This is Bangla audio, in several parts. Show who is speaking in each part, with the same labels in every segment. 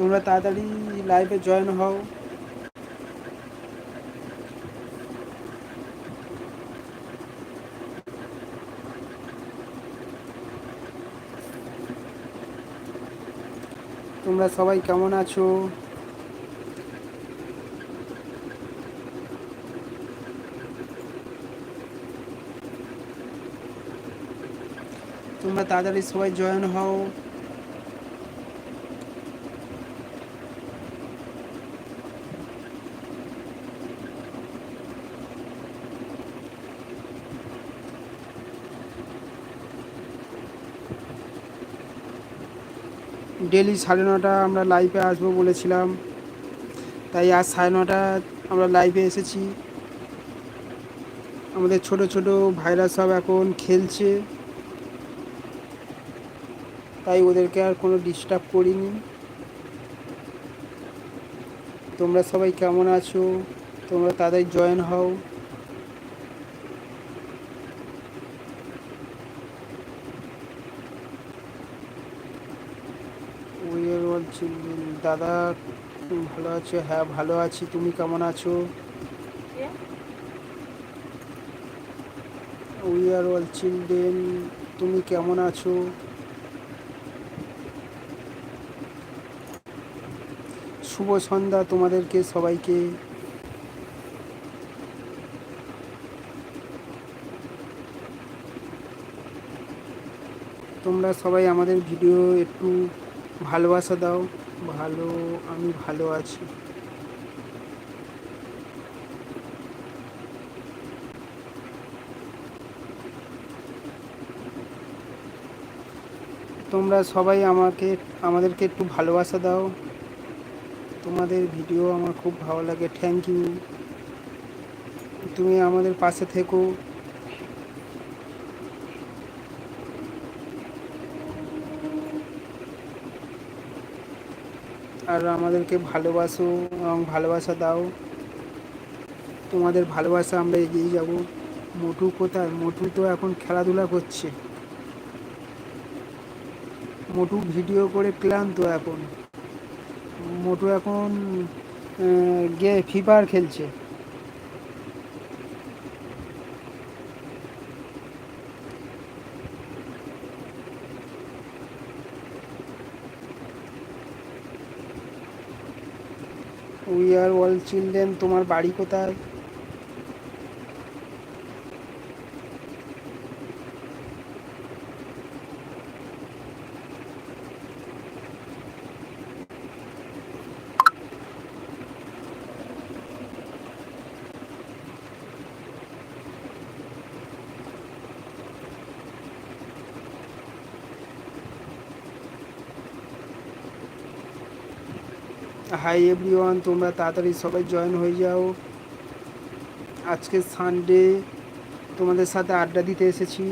Speaker 1: তোমরা তাড়াতাড়ি লাইভে জয়েন হও তোমরা সবাই কেমন আছো তোমরা তাড়াতাড়ি সবাই জয়েন হও ডেলি সাড়ে নটা আমরা লাইভে আসব বলেছিলাম। তাই আজ সাড়ে নটা আমরা লাইভে এসেছি। আমাদের ছোট ছোট ভাইরা সব এখন খেলছে। তাই ওদেরকে আর কোনো ডিস্টার্ব করিনি। তোমরা সবাই কেমন আছো? তোমরা তাদের জয়েন হও। দাদা ভালো আছো? হ্যাঁ ভালো আছি। তুমি কেমন আছো? উই আর অল চিলড্রেন তুমি কেমন আছো? শুভ সন্ধ্যা তোমাদেরকে সবাইকে। তোমরা সবাই আমাদের ভিডিও একটু ভালোবাসা দাও, ভালো, আমি ভালো আছি। তোমরা সবাই আমাকে, আমাদেরকে একটু ভালোবাসা দাও। তোমাদের ভিডিও আমার খুব ভালো লাগে থ্যাংক ইউ তুমি আমাদের পাশে থেকো। আর আমাদেরকে ভালোবাসো এবং ভালোবাসা দাও। তোমাদের ভালোবাসা আমরা এগিয়ে যাব। মোটু কোথায়? মোটু তো এখন খেলাধুলা করছে। মোটু ভিডিও করে ক্লান্ত এখন। মোটু এখন গে ফিফার খেলছে। উই আর অল চিলড্রেন তোমার বাড়ি কোথায়? হাই এভরিওয়ান, তোমরা তাড়াতাড়ি সবাই জয়েন হয়ে যাও। আজকে সানডে তোমাদের সাথে আড্ডা দিতে এসেছি।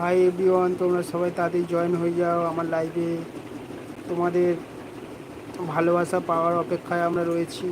Speaker 1: হাই এভরিওয়ান তোমরা সবাই তাড়াতাড়ি জয়েন হয়ে যাও আমার লাইভে তোমাদের ভালোবাসা পাওয়ার অপেক্ষায় আমরা রয়েছি।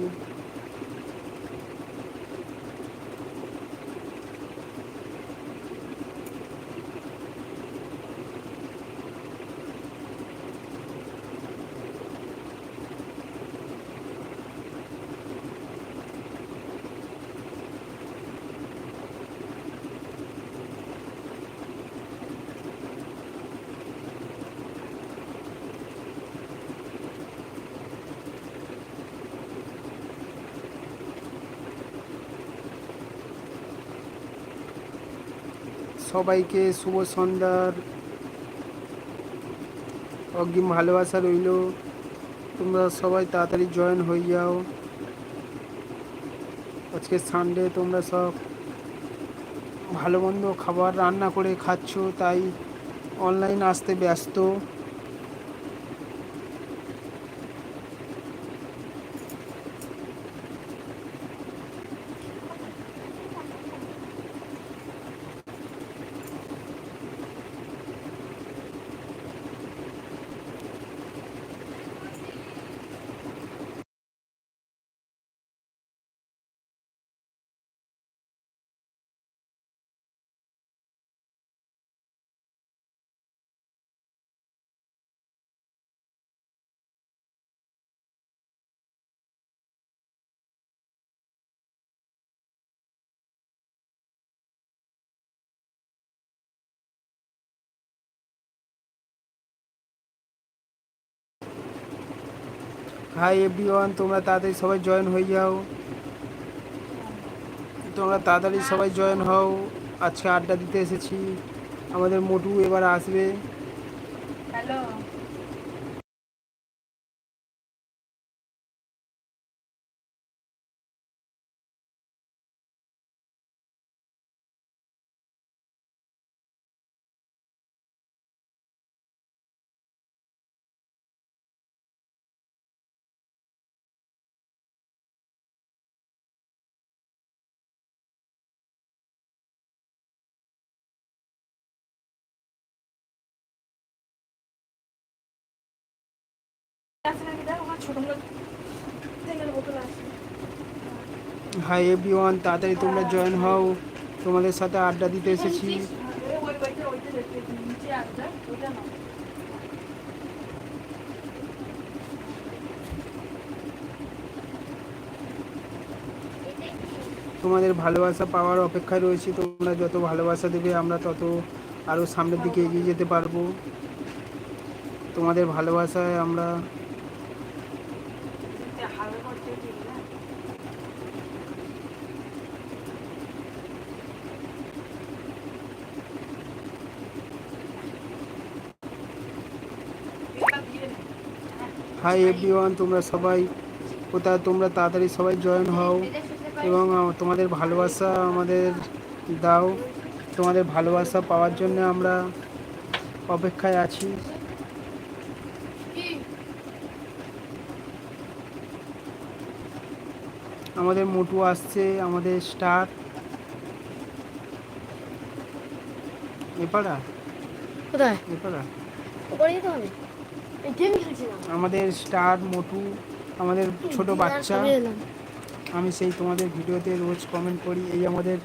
Speaker 1: সবাইকে শুভ সন্ধ্যার। অগ্রিম ভালোবাসা রইল। তোমরা সবাই তাড়াতাড়ি জয়েন হয়ে যাও। আজকে সানডে তোমরা সব ভালো মন্দ খাবার রান্না করে খাচ্ছ, তাই অনলাইন আসতে ব্যস্ত। হাই এভরিওয়ান তোমরা তাড়াতাড়ি সবাই জয়েন হয়ে যাও। তোমরা তাড়াতাড়ি সবাই জয়েন হও। আজকে আড্ডা দিতে এসেছি। আমাদের মোটু এবার আসবে।
Speaker 2: হ্যালো নাকি দেখ আমার ছোট মুখ তেলের বোতল আছে।
Speaker 1: হাই এভরিওয়ান তাড়াতাড়ি তোমরা জয়েন হও। তোমাদের সাথে আড্ডা দিতে এসেছি। তোমাদের ভালোবাসা পাওয়ার অপেক্ষায় রয়েছি। তোমরা যত ভালোবাসা দেবে আমরা তত আরও সামনের দিকে এগিয়ে যেতে পারব। তোমাদের ভালোবাসায় আমরা
Speaker 2: হালকা করতে দিই না এটা দিয়ে নে।
Speaker 1: হাই এভরিওয়ান তোমরা সবাই কোথায়? তোমরা তাড়াতাড়ি সবাই জয়েন হও এবং তোমাদের ভালোবাসা আমাদের দাও। তোমাদের ভালোবাসা পাওয়ার জন্য আমরা অপেক্ষায় আছি। আমাদের মোটু আসছে আমাদের স্টার এপাড়া?
Speaker 3: কোথায়?
Speaker 1: এপাড়া?
Speaker 3: ওপরে যেতে হবে।
Speaker 1: আমাদের স্টার মোটু আমাদের ছোট বাচ্চা। আমি সেই তোমাদের ভিডিওতে রোজ কমেন্ট করি। এই আমাদের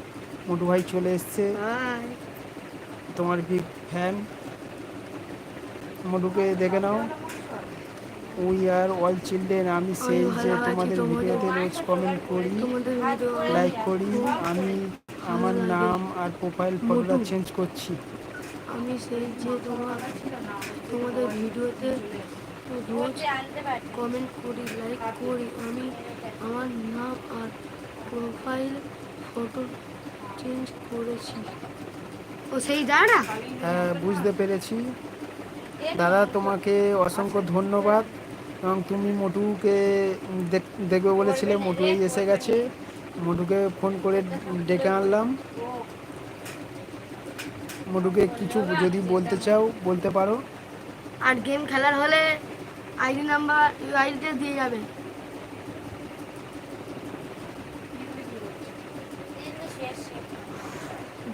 Speaker 1: মোটু ভাই চলে এসছে। তোমার বিগ ফ্যান মোটুকে দেখে নাও। উই আর অল চিলড্রেন আমি সেই যে তোমাদের ভিডিওতে রোজ কমেন্ট করি। লাইক করি। আমি আমার নাম আর প্রোফাইল ফটোটা চেঞ্জ করছি।
Speaker 3: আমি সেই যে তোমার, তোমাদের ভিডিওতে রোজ কমেন্ট করি লাইক করি, আমি আমার নাম আর প্রোফাইল ফটো চেঞ্জ করেছি। ও সেই দাঁড়া
Speaker 1: হ্যাঁ বুঝতে পেরেছি। দাদা, তোমাকে অসংখ্য ধন্যবাদ। এবং তুমি মোটুকে দেখ- দেখবে বলেছিলে মোটু এসে গেছে। মোটুকে ফোন করে ডেকে আনলাম। মোটুকে কিছু যদি বলতে চাও বলতে পারো।
Speaker 3: আর গেম খেলার হলে আইডি নাম্বার আইডিটা দিয়ে যাবে।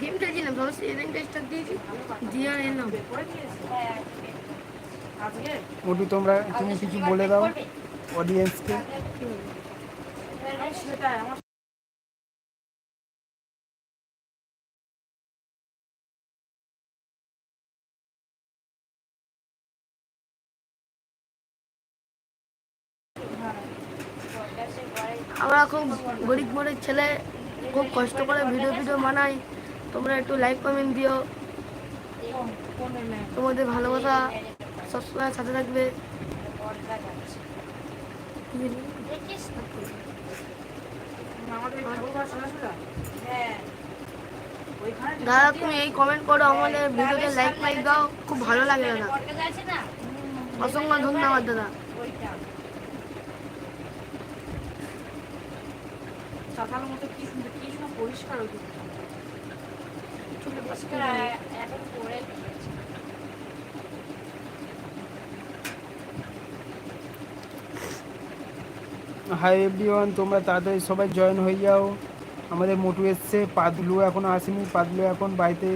Speaker 3: গেম খেলছিলাম দিয়েছি দিয়ে আর এলাম
Speaker 1: মোটু তোমরা তুমি কিছু বলে দাও অডিয়েন্সকে
Speaker 3: খুব গরিব গরিব ছেলে, খুব কষ্ট করে ভিডিও ভিডিও বানাই তোমরা একটু লাইক কমেন্ট দিও। তোমাদের ভালোবাসা সবসময় সাথে থাকবে। দাদা, তুমি এই কমেন্ট করো, আমাদের ভিডিওতে লাইক লাইক দাও। খুব ভালো লাগে দাদা। অসংখ্য ধন্যবাদ দাদা।
Speaker 2: সকালের মতো কি কি পরিষ্কার ওই। এখন
Speaker 1: হাই এভরিওয়ান তোমরা তাড়াতাড়ি সবাই জয়েন হয়ে যাও। আমাদের মোটু এসছে পাদলু এখনও আসেনি। পাদলু এখন বাড়িতে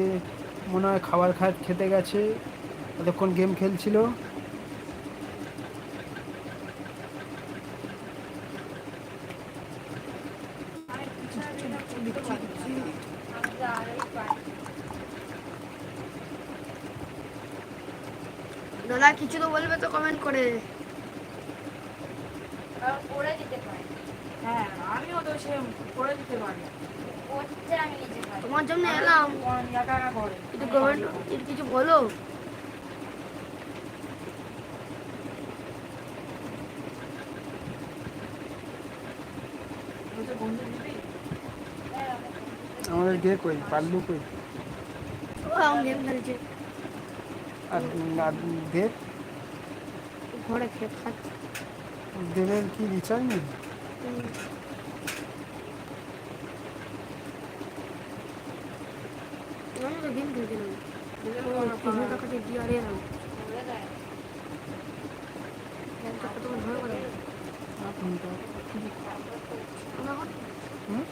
Speaker 1: মনে হয় খাবার খা খেতে গেছে। এতক্ষণ গেম খেলছিল
Speaker 2: আমরা আড়াই পাই
Speaker 3: দাদা কিছু তো বলবে তো কমেন্ট করে
Speaker 2: কারণ করে দিতে পারি
Speaker 4: হ্যাঁ আমিও তো সে করে দিতে পারি
Speaker 2: করতে আমি নিজে পারি
Speaker 3: তোমার জন্য এলাম
Speaker 4: একা একা করে
Speaker 3: একটু কমেন্ট একটু কিছু বলো
Speaker 4: বলছে বন্ধু দিবি
Speaker 1: আমাদের গে কই? পাল্লু কই? আর দেব?
Speaker 3: ঘরে খেয়ে খাচ্ছে।
Speaker 1: দেবের কি রিচার্জ নেই?
Speaker 3: আমি তো গেম খেলছিলাম ও তিনশো টাকা দিয়ে দিয়ে আর এলাম
Speaker 2: করে দেয়
Speaker 3: এক টাকা তোমার ভালো করে
Speaker 1: আপনি তো
Speaker 3: আমরা কত
Speaker 1: হুম?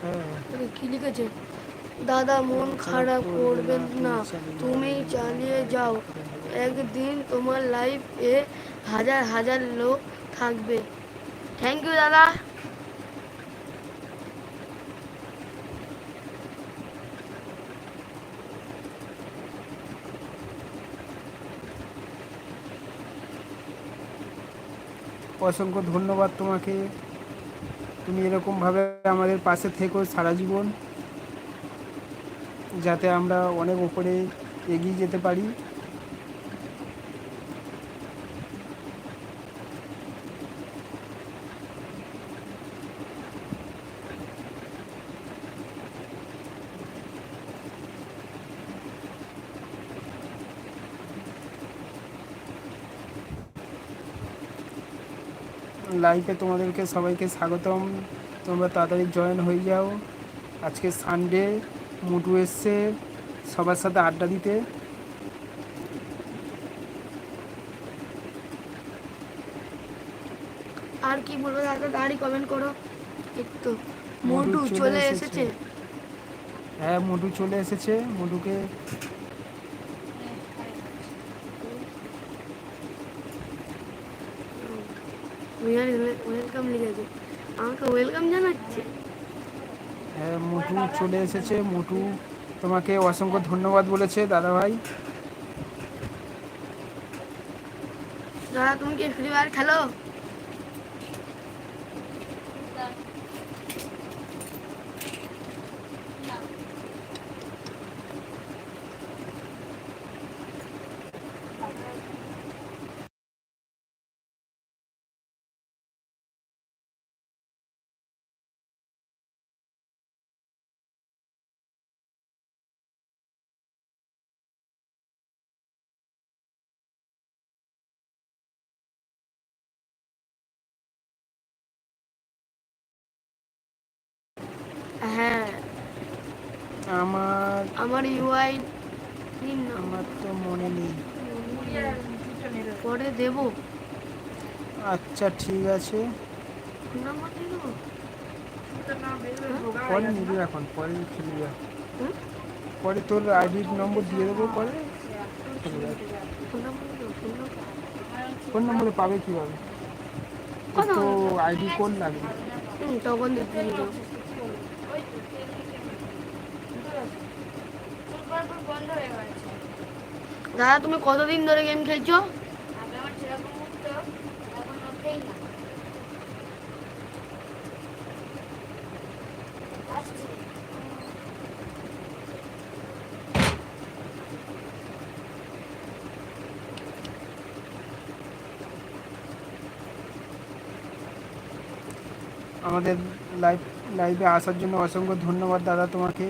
Speaker 1: হ্যাঁ
Speaker 3: তবে কি লিখেছে দাদা, মন খারাপ করবেন না। তুমি চালিয়ে যাও। একদিন তোমার লাইফ এ হাজার হাজার লোক থাকবে। থ্যাংক ইউ দাদা।
Speaker 1: অসংখ্য ধন্যবাদ তোমাকে। তুমি এরকমভাবে আমাদের পাশে থেকো সারা জীবন যাতে আমরা অনেক উপরে এগিয়ে যেতে পারি। লাইভে তোমাদেরকে সবাইকে স্বাগতম। তোমরা তাড়াতাড়ি জয়েন হয়ে যাও। আজকে সানডে মুটু এসছে সবার সাথে আড্ডা দিতে।
Speaker 3: আর কি বলব দাদা দাঁড়ি কমেন্ট করো। একটু।
Speaker 1: মোটু চলে। এসেছে। হ্যাঁ মুটু চলে এসেছে। মুটুকে
Speaker 3: ওয়েলকাম লিখেছে। আমাকে ওয়েলকাম জানাচ্ছে।
Speaker 1: হ্যাঁ মুটু চলে এসেছে। মোটু তোমাকে অসংখ্য ধন্যবাদ বলেছে দাদা ভাই
Speaker 3: দাদা তুমি কি ফ্রি ফায়ার খেলো হ্যাঁ
Speaker 1: আমার
Speaker 3: আমার ইউআই দিন
Speaker 1: আমার তো মনে নেই।
Speaker 3: পরে দেবো।
Speaker 1: আচ্ছা ঠিক আছে।
Speaker 3: দেবো?
Speaker 1: পরে নিবি এখন পরে খেলবি? পরে তোর আইডি নম্বর দিয়ে দেবো পরে।
Speaker 3: ফোন নাম্বার
Speaker 1: পাবে কীভাবে? তো আইডি কোড লাগবে?
Speaker 3: তখন দিয়ে দেবো
Speaker 2: তারপর বন্ধ হয়ে গেছে।
Speaker 3: দাদা তুমি কতদিন ধরে গেম খেলছো?
Speaker 2: আগে আমার যেরকম উঠতো এখন ওঠেই না। আসছে।
Speaker 1: আমাদের লাইভ লাইভে আসার জন্য অসংখ্য ধন্যবাদ দাদা তোমাকে।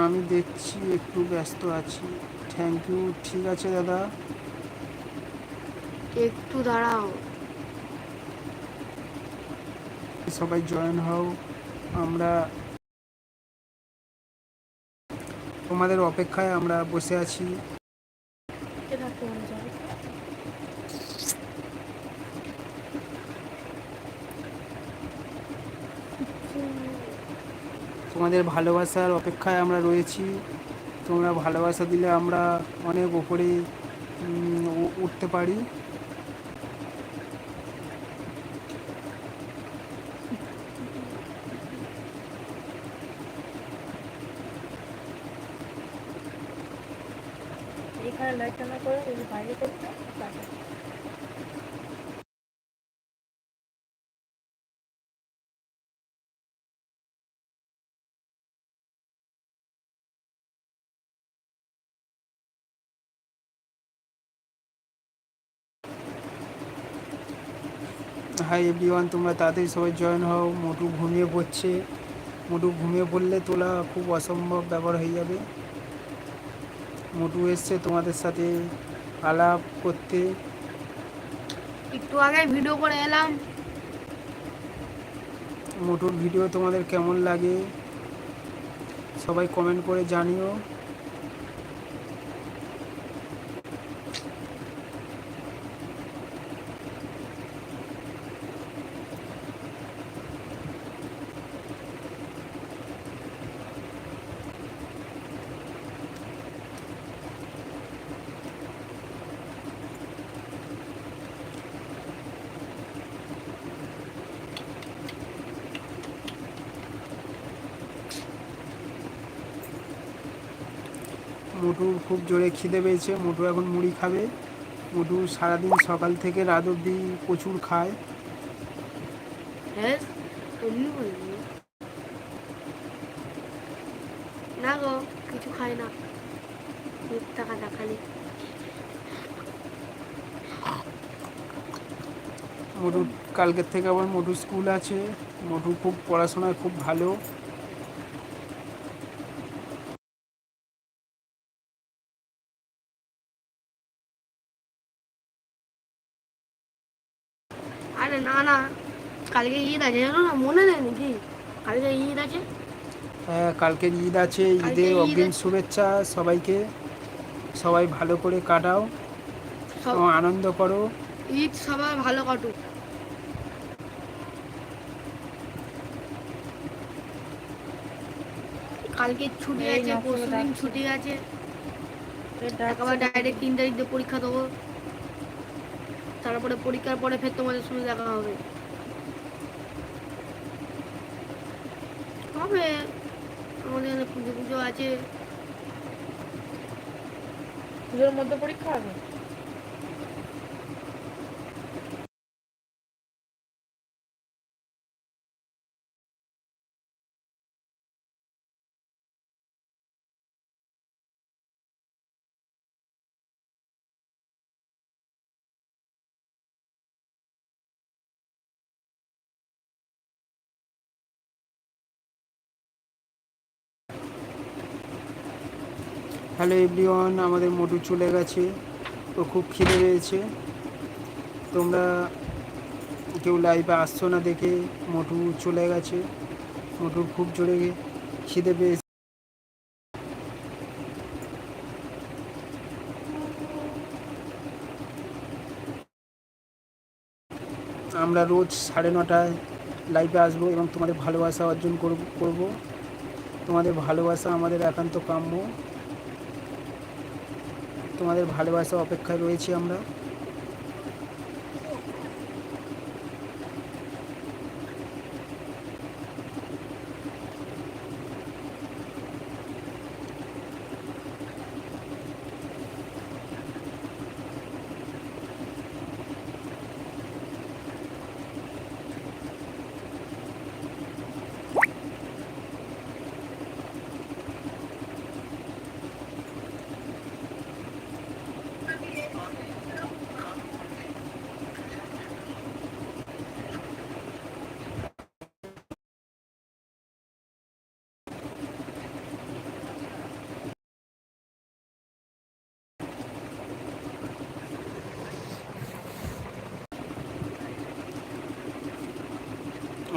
Speaker 1: আমি দেখছি একটু ব্যস্ত আছি। থ্যাংক ইউ ঠিক আছে দাদা।
Speaker 3: একটু দাঁড়াও।
Speaker 1: সবাই জয়েন হও। আমরা তোমাদের অপেক্ষায় আমরা বসে আছি
Speaker 2: এটা কোন যাবে
Speaker 1: তোমাদের ভালোবাসার অপেক্ষায় আমরা রয়েছি। তোমরা ভালোবাসা দিলে আমরা অনেক ওপরে উঠতে পারি
Speaker 2: এখানে লাইটটা না করে যদি বাইরে করতে তাহলে
Speaker 1: হাই এভরিওয়ান তোমরা তাড়াতাড়ি সবাই জয়েন হও। মোটু ঘুমিয়ে পড়ছে। মোটু ঘুমিয়ে পড়লে তোলা খুব অসম্ভব ব্যাপার হয়ে যাবে। মোটু এসছে তোমাদের সাথে আলাপ করতে।
Speaker 3: একটু আগে ভিডিও করে এলাম।
Speaker 1: মোটুর ভিডিও তোমাদের কেমন লাগে? সবাই কমেন্ট করে জানিও। মোটুর খুব জোরে খিদে পেয়েছে মোটু এখন মুড়ি খাবে। মোটু সারাদিন সকাল থেকে রাত অবধি প্রচুর খায়।
Speaker 3: হ্যাঁ না গো কিছু খাই না।
Speaker 1: মোটুর কালকের থেকে আবার মোটু স্কুল আছে। মোটু খুব পড়াশোনায় খুব ভালো
Speaker 3: আরে না না কালকে ঈদ আছে জানো না? মনে নেই নাকি? কালকে ঈদ আছে?
Speaker 1: হ্যাঁ কালকের ঈদ আছে
Speaker 3: কালকে ঈদ
Speaker 1: অগ্রিম
Speaker 3: আছে।
Speaker 1: শুভেচ্ছা সবাইকে। সবাই ভালো করে কাটাও।
Speaker 3: সব
Speaker 1: আনন্দ করো।
Speaker 3: ঈদ সবার ভালো কাটুক। কালকে ছুটি আছে
Speaker 2: নকশা
Speaker 3: পরশু দিন
Speaker 2: ডাকছে।
Speaker 3: ছুটি আছে। একেবারে ডাইরেক্ট তিন তারিখ দিয়ে পরীক্ষা দেবো। তারপরে পরীক্ষার পরে ফের তোমাদের সঙ্গে দেখা হবে। হবে। আমাদের এখানে পুজো পুজো আছে।
Speaker 2: পুজোর মধ্যে পরীক্ষা হবে?
Speaker 1: হ্যালো এভরিওয়ান আমাদের মোটু চলে গেছে। তো খুব খিদে পেয়েছে। তোমরা কেউ লাইভে আসছো না দেখে মোটু চলে গেছে। মোটুর খুব জোরে খিদে পেয়েছে। আমরা রোজ সাড়ে নটায় লাইভে আসব এবং তোমাদের ভালোবাসা অর্জন করব। তোমাদের ভালোবাসা আমাদের একান্ত কাম্য। তোমাদের ভালোবাসা অপেক্ষায় রয়েছি আমরা।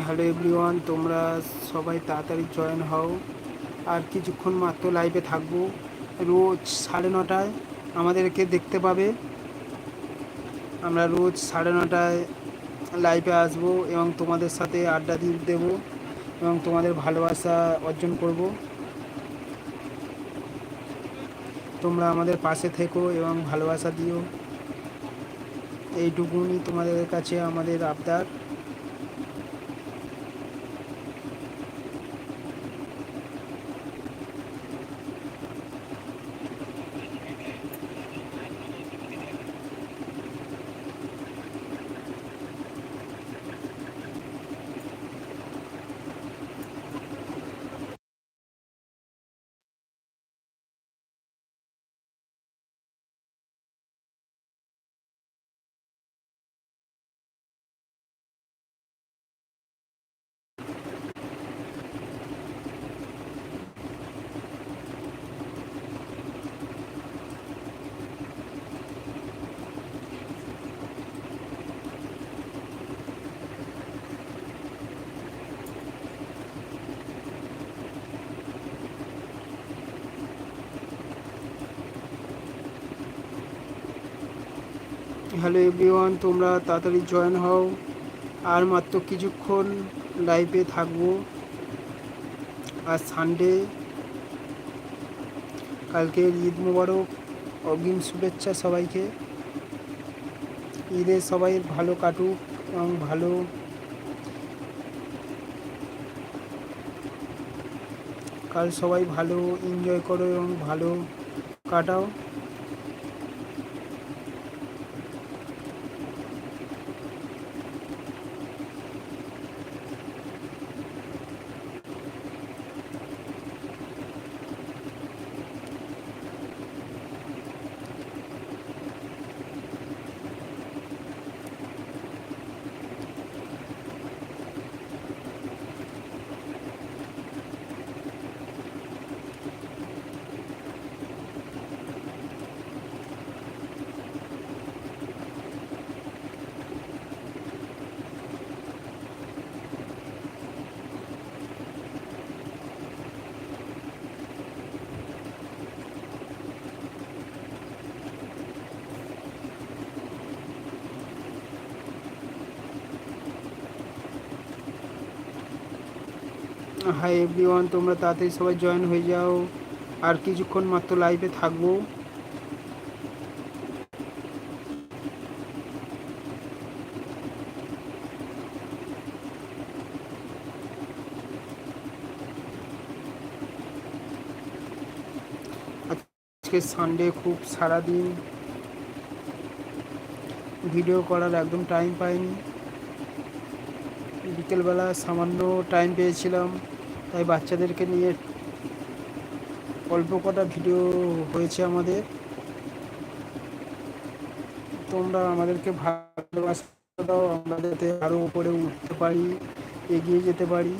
Speaker 1: হ্যালো এভরিওয়ান, তোমরা সবাই তাড়াতাড়ি জয়েন হও। আর কিছুক্ষণ মাত্র লাইভে থাকব। রোজ সাড়ে নটায় আমাদেরকে দেখতে পাবে। আমরা রোজ সাড়ে নটায় লাইভে আসব এবং তোমাদের সাথে আড্ডা দিয়ে দেবো এবং তোমাদের ভালোবাসা অর্জন করব। তোমরা আমাদের পাশে থেকো এবং ভালোবাসা দিও। এইটুকুনি তোমাদের কাছে আমাদের আবদার। হ্যালো এভরিওয়ান, তোমরা তাড়াতাড়ি জয়েন হও। আর মাত্র কিছুক্ষণ লাইভে থাকব। আর সানডে কালকে ঈদ মোবারক, অগ্রিম শুভেচ্ছা সবাইকে। ঈদে সবাই ভালো কাটুক এবং ভালো কাল সবাই ভালো এনজয় করো এবং ভালো কাটাও। হাই এভরিওয়ান, তোমরা তাড়াতাড়ি সবাই জয়েন হয়ে যাও। আর কিছুক্ষণ মাত্র লাইভে থাকব। আজকে সানডে খুব সারাদিন। ভিডিও করার একদম টাইম পাইনি। বিকেলবেলা সামান্য টাইম পেয়েছিলাম। তাই বাচ্চাদেরকে নিয়ে অল্প কটা ভিডিও হয়েছে আমাদের। তোমরা আমাদেরকে ভালোবাসা দাও আমরা যাতে আরও উপরে উঠতে পারি, এগিয়ে যেতে পারি।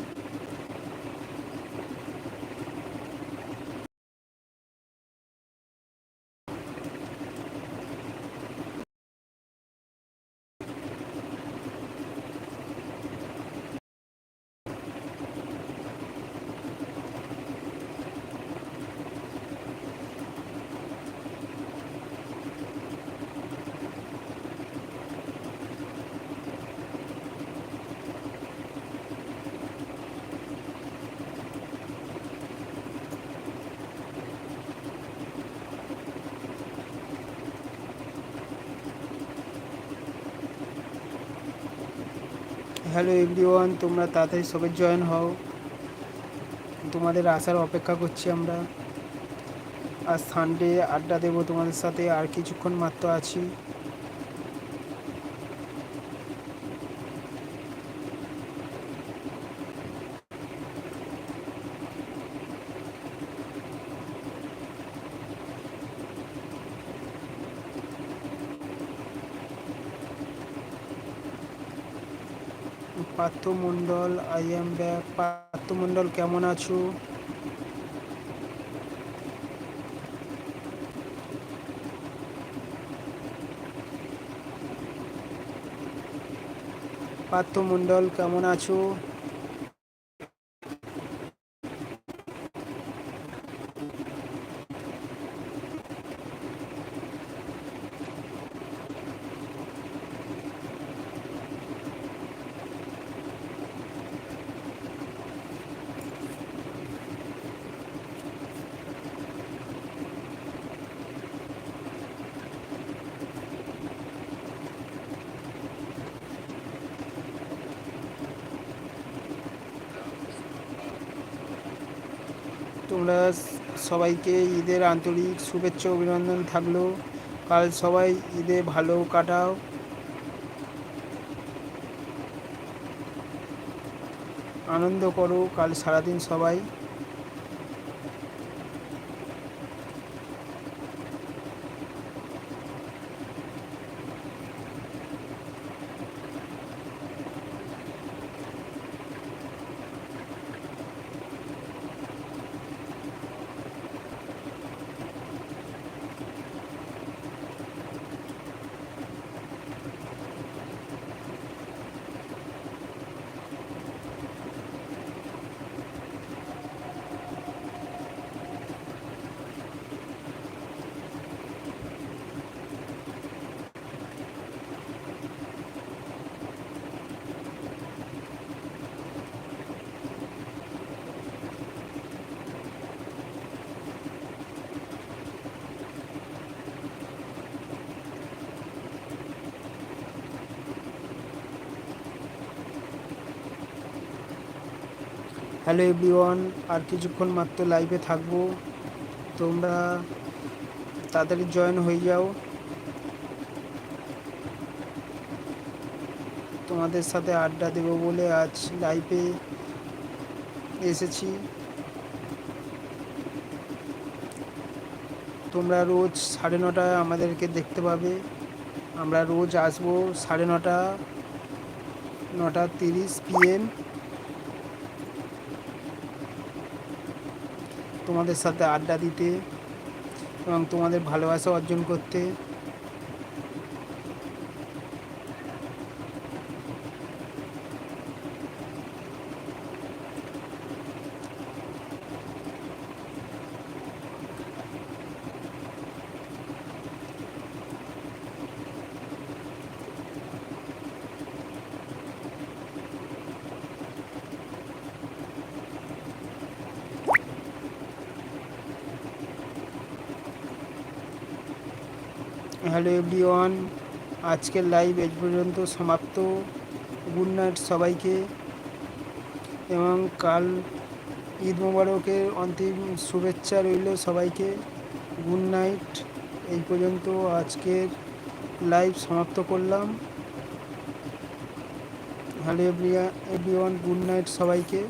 Speaker 1: হ্যালো এভরিওয়ান, তোমরা তাড়াতাড়ি সবাই জয়েন হও। তোমাদের আসার অপেক্ষা করছি আমরা। আর সানডে আড্ডা দেবো তোমাদের সাথে, আর কিছুক্ষণ মাত্র আছি। Partha Mondal I am back Partha Mondal কেমন আছো? পার্থ মণ্ডল কেমন আছো? তোমরা সবাইকে ঈদের আন্তরিক শুভেচ্ছা অভিনন্দন থাকল। কাল সবাই ঈদে ভালো কাটাও। আনন্দ করো, কাল সারাদিন সবাই। হ্যালো এভরিওয়ান আর কিছুক্ষণ মাত্র লাইভে থাকব। তোমরা তাড়াতাড়ি জয়েন হয়ে যাও। তোমাদের সাথে আড্ডা দেবো বলে আজ লাইভে এসেছি। তোমরা রোজ সাড়ে নটায় আমাদেরকে দেখতে পাবে। আমরা রোজ আসব সাড়ে নটা নটা তিরিশ পিএম তোমাদের সাথে আড্ডা দিতে এবং তোমাদের ভালোবাসা অর্জন করতে। হ্যালো এভরিওয়ান, আজকের লাইভ এই পর্যন্ত সমাপ্ত। গুড নাইট সবাইকে। এবং কাল ঈদ মোবারকের অন্তিম শুভেচ্ছা রইল সবাইকে। গুড নাইট এই পর্যন্ত আজকের লাইভ সমাপ্ত করলাম। হ্যালো এভরিয়া এভরিওয়ান গুড নাইট সবাইকে।